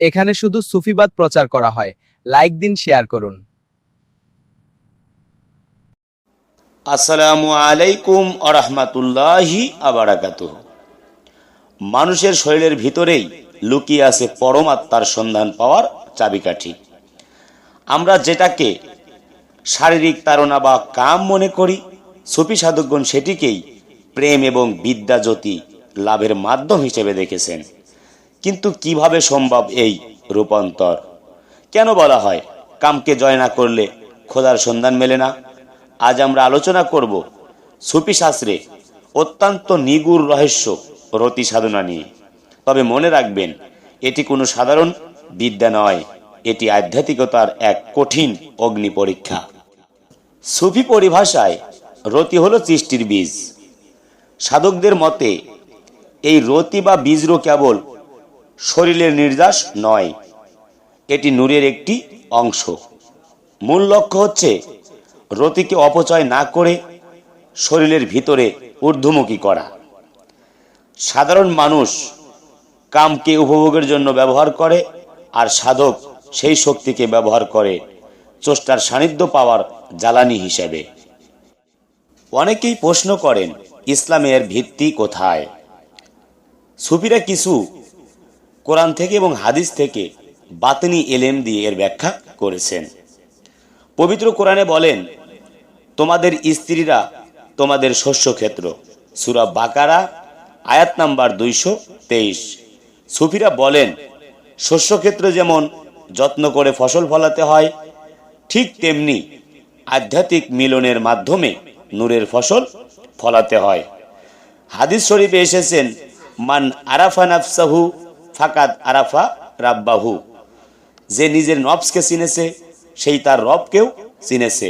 এখানে শুধু সুফিবাদ প্রচার করা হয়। লাইক দিন, শেয়ার করুন। আসসালামু আলাইকুম আরহামাতুল্লাহি আবারাকাত মানুষের শরীরের ভিতরেই লুকিয়ে আছে পরমাত্মার সন্ধান পাওয়ার চাবিকাঠি। আমরা যেটাকে শারীরিক তাড়না বা কাম মনে করি, সুফি সাধকগণ সেটিকেই প্রেম এবং বিদ্যা জ্যোতি লাভের মাধ্যম হিসেবে দেখেছেন। কিন্তু কীভাবে সম্ভব এই রূপান্তর? কেন বলা হয় কামকে জয় না করলে খোদার সন্ধান মেলে না? আজ আমরা আলোচনা করব সুফি শাস্ত্রে অত্যন্ত নিগুড় রহস্য রতি সাধনা নিয়ে। তবে মনে রাখবেন, এটি কোনো সাধারণ বিদ্যা নয়, এটি আধ্যাত্মিকতার এক কঠিন অগ্নি পরীক্ষা। সুফি পরিভাষায় রতি হলো সৃষ্টির বীজ। সাধকদের মতে, এই রতি বা বীজরো কেবল শরীরের নির্যাস নয়। এটি নূরের একটি অংশ। মূল লক্ষ্য হচ্ছে রতিকে অপচয় না করে শরীরের ভিতরে ঊর্ধ্বমুখী করা। সাধারণ মানুষ কামকে উপভোগের জন্য ব্যবহার করে আর সাধক সেই শক্তিকে ব্যবহার করে, চষ্টার সান্নিধ্য পাওয়ার জ্বালানি হিসেবে। অনেকেই প্রশ্ন করেন, ইসলামের ভিত্তি কোথায়? সুফিরা কিছু কোরআন থেকে এবং হাদিস থেকে বাতনি এলেম দিয়ে এর ব্যাখ্যা করেছেন। পবিত্র কোরআনে বলেন, তোমাদের স্ত্রীরা তোমাদের শস্যক্ষেত্র। সুরা বাকারা, আয়াত নাম্বার দুইশো তেইশ। সুফিরা বলেন, শস্যক্ষেত্র যেমন যত্ন করে ফসল ফলাতে হয়, ঠিক তেমনি আধ্যাত্মিক মিলনের মাধ্যমে নূরের ফসল ফলাতে হয়। হাদিস শরীফে এসেছেন, মান আরাফা নাফসাহু ফাকাদ আরাফা রাব্বাহু। যে নিজের নফসকে চিনেছে, সেই তার রবকেও চিনেছে।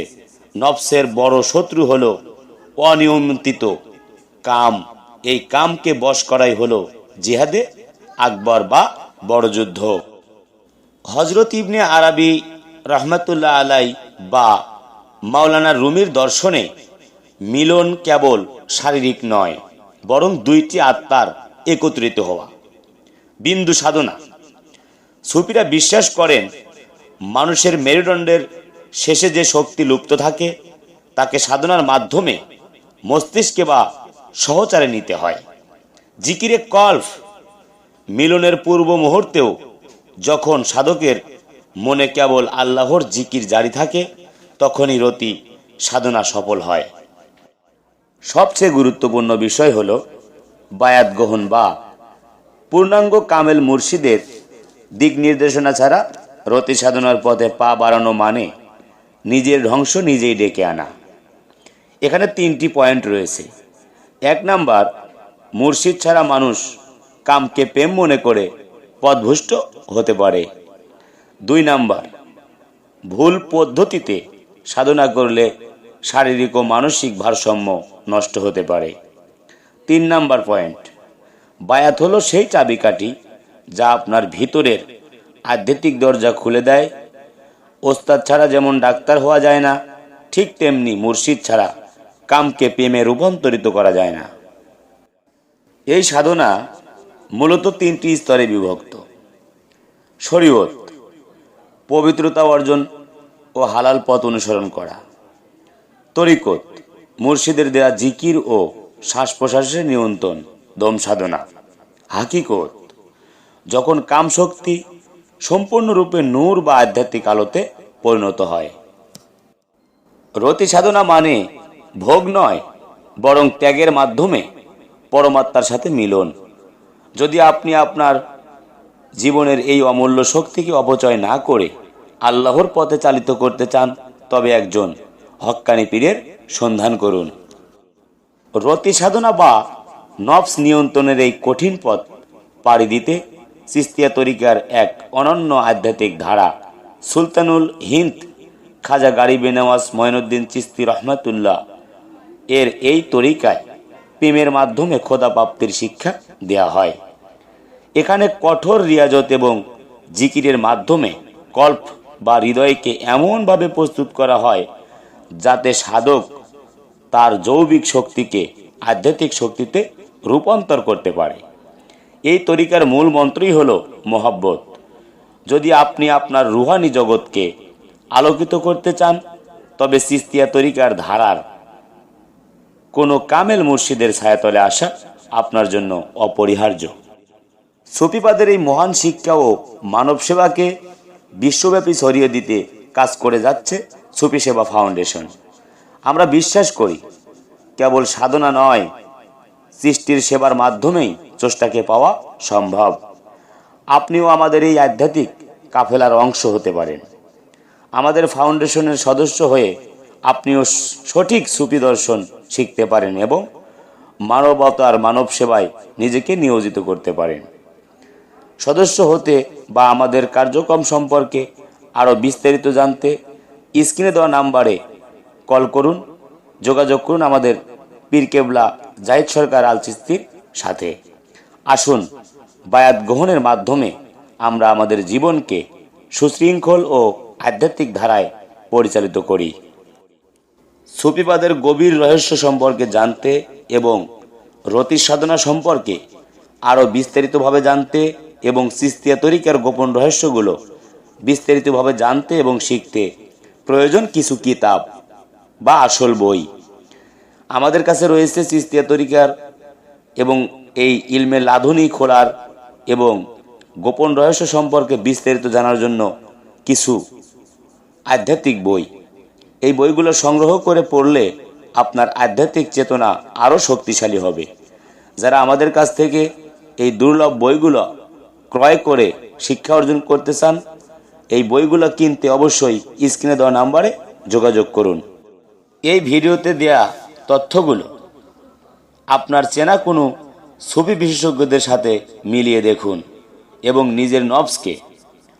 নফসের বড় শত্রু হলো অনিয়ন্ত্রিত কাম। এই কামকে বশ করাই হলো জিহাদে আকবর বা বড় যুদ্ধ হজরত ইবনে আরবি রহমতুল্লাহ আলাই বা মাওলানা রুমির দর্শনে মিলন কেবল শারীরিক নয়, বরং দুইটি আত্মার একত্রিত হওয়া। বিন্দু সাধনা। সুফিরা বিশ্বাস করেন, মানুষের মেরুদণ্ডের শেষে যে শক্তি লুপ্ত থাকে, তাকে সাধনার মাধ্যমে মস্তিষ্কে বা সহচারে নিতে হয়। জিকিরে কল্ফ মিলনের পূর্ব মুহূর্তেও যখন সাধকের মনে কেবল আল্লাহর জিকির জারি থাকে, তখনই রতি সাধনা সফল হয়। সবচেয়ে গুরুত্বপূর্ণ বিষয় হল বায়াত গ্রহণ বা পূর্ণাঙ্গ কামেল মুর্শিদের দিক নির্দেশনা ছাড়া রতি সাধনার পথে পা বাড়ানো মানে নিজের ধ্বংস নিজেই ডেকে আনা। এখানে তিনটি পয়েন্ট রয়েছে। এক নাম্বার, মুর্শিদ ছাড়া মানুষ কামকে প্রেম মনে করে পথভুষ্ট হতে পারে। দুই নাম্বার, ভুল পদ্ধতিতে সাধনা করলে শারীরিক ও মানসিক ভারসাম্য নষ্ট হতে পারে। তিন নাম্বার পয়েন্ট বায়াত হলো সেই চাবিকাঠি যা আপনার ভিতরের আধ্যাত্মিক দরজা খুলে দেয়। ওস্তাদ ছাড়া যেমন ডাক্তার হওয়া যায় না, ঠিক তেমনি মুর্শিদ ছাড়া কামকে প্রেমে রূপান্তরিত করা যায় না। এই সাধনা মূলত তিনটি স্তরে বিভক্ত। শরীয়ত, পবিত্রতা অর্জন ও হালাল পথ অনুসরণ করা। তরিকত, মুর্শিদের দেয়া জিকির ও শ্বাস প্রশ্বাসের নিয়ন্ত্রণ। দম সাধনা হাকিকত, যখন কাম শক্তি সম্পূর্ণরূপে নূর বা আধ্যাত্মিক আলোতে পরিণত হয়। রতি সাধনা মানে ভোগ নয়, বরং ত্যাগের মাধ্যমে পরমাত্মার সাথে মিলন। যদি আপনি আপনার জীবনের এই অমূল্য শক্তিকে অপচয় না করে আল্লাহর পথে চালিত করতে চান, তবে একজন হক্কানি পীরের সন্ধান করুন। রতি সাধনা বা নফস নিয়ন্ত্রণের এই কঠিন পথ পাড়ি দিতে সিস্তিয়া তরিকার এক অনন্য আধ্যাত্মিক ধারা, সুলতানুল হিন্দ খাজা গাড়ি বেনাওয়াজ ময়নুদ্দিন চিস্তি রহমাতুল্লাহ। এর এই তরিকায় প্রেমের মাধ্যমে খোদা প্রাপ্তির শিক্ষা দেয়া হয়। এখানে কঠোর রিয়াজত এবং জিকিরের মাধ্যমে কল্প বা হৃদয়কে এমনভাবে প্রস্তুত করা হয় যাতে সাধক তার জৈবিক শক্তিকে আধ্যাত্মিক শক্তিতে রূপান্তর করতে পারে। এই তরিকার মূল মন্ত্রই হল মোহাব্বত। যদি আপনি আপনার রুহানি জগৎকে আলোকিত করতে চান, তবে সিস্তিয়া তরিকার ধারার কোনো কামেল মুর্শিদের ছায়াতলে আসা আপনার জন্য অপরিহার্য। সুফিবাদের এই মহান শিক্ষা ও মানব সেবাকে বিশ্বব্যাপী ছড়িয়ে দিতে কাজ করে যাচ্ছে সুফি সেবা ফাউন্ডেশন। আমরা বিশ্বাস করি, কেবল সাধনা নয় সৃষ্টির সেবার মাধ্যমেই চোষ্টাকে পাওয়া সম্ভব। আপনিও আমাদের এই আধ্যাত্মিক কাফেলার অংশ হতে পারেন। আমাদের ফাউন্ডেশনের সদস্য হয়ে আপনিও সঠিক সুফি দর্শন শিখতে পারেন এবং মানবতার মানব সেবায় নিজেকে নিয়োজিত করতে পারেন। সদস্য হতে বা আমাদের কার্যক্রম সম্পর্কে আরও বিস্তারিত জানতে স্ক্রিনে দেওয়া নাম্বারে কল করুন, যোগাযোগ করুন আমাদের পীরকেবলা জাহিদ সরকার আল চিস্তির সাথে। আসুন, বায়াত গ্রহণের মাধ্যমে আমরা আমাদের জীবনকে সুশৃঙ্খল ও আধ্যাত্মিক ধারায় পরিচালিত করি। সুফিবাদের গভীর রহস্য সম্পর্কে জানতে এবং রতি সাধনা সম্পর্কে আরও বিস্তারিতভাবে জানতে এবং সিস্তিয়া তরিকার গোপন রহস্যগুলো বিস্তারিতভাবে জানতে এবং শিখতে প্রয়োজন কিছু কিতাব বা আসল বই আমাদের কাছে রয়েছে চিস্তিয়া তরিকার এবং এই ইলমে লাধুনি খোলার এবং গোপন রহস্য সম্পর্কে বিস্তারিত জানার জন্য কিছু আধ্যাত্মিক বই। এই বইগুলো সংগ্রহ করে পড়লে আপনার আধ্যাত্মিক চেতনা আরও শক্তিশালী হবে। যারা আমাদের কাছ থেকে এই দুর্লভ বইগুলো ক্রয় করে শিক্ষা অর্জন করতে চান, এই বইগুলো কিনতে অবশ্যই স্ক্রিনে দেওয়া নাম্বারে যোগাযোগ করুন। এই ভিডিওতে দেয়া তথ্যগুলো। আপনার চেনা কোনো ছবি বিশেষজ্ঞদের সাথে মিলিয়ে দেখুন এবং নিজের নবসকে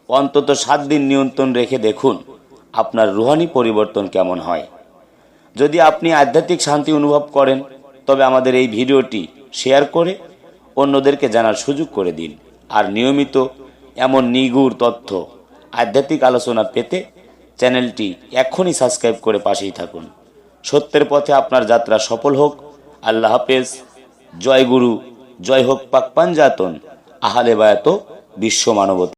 অন্তত সাত দিন নিয়ন্ত্রণ রেখে দেখুন আপনার রুহানি পরিবর্তন কেমন হয়। যদি আপনি আধ্যাত্মিক শান্তি অনুভব করেন, তবে আমাদের এই ভিডিওটি শেয়ার করে অন্যদেরকে জানার সুযোগ করে দিন আর নিয়মিত এমন নিগুড় তথ্য, আধ্যাত্মিক আলোচনা পেতে চ্যানেলটি এখনই সাবস্ক্রাইব করে পাশেই থাকুন। সত্যের পথে আপনার যাত্রা সফল হোক। আল্লাহ হাফেজ। জয় গুরু। জয় হোক পাক পাঞ্জাতন। আহালে বায়াত বিশ্ব মানবতা।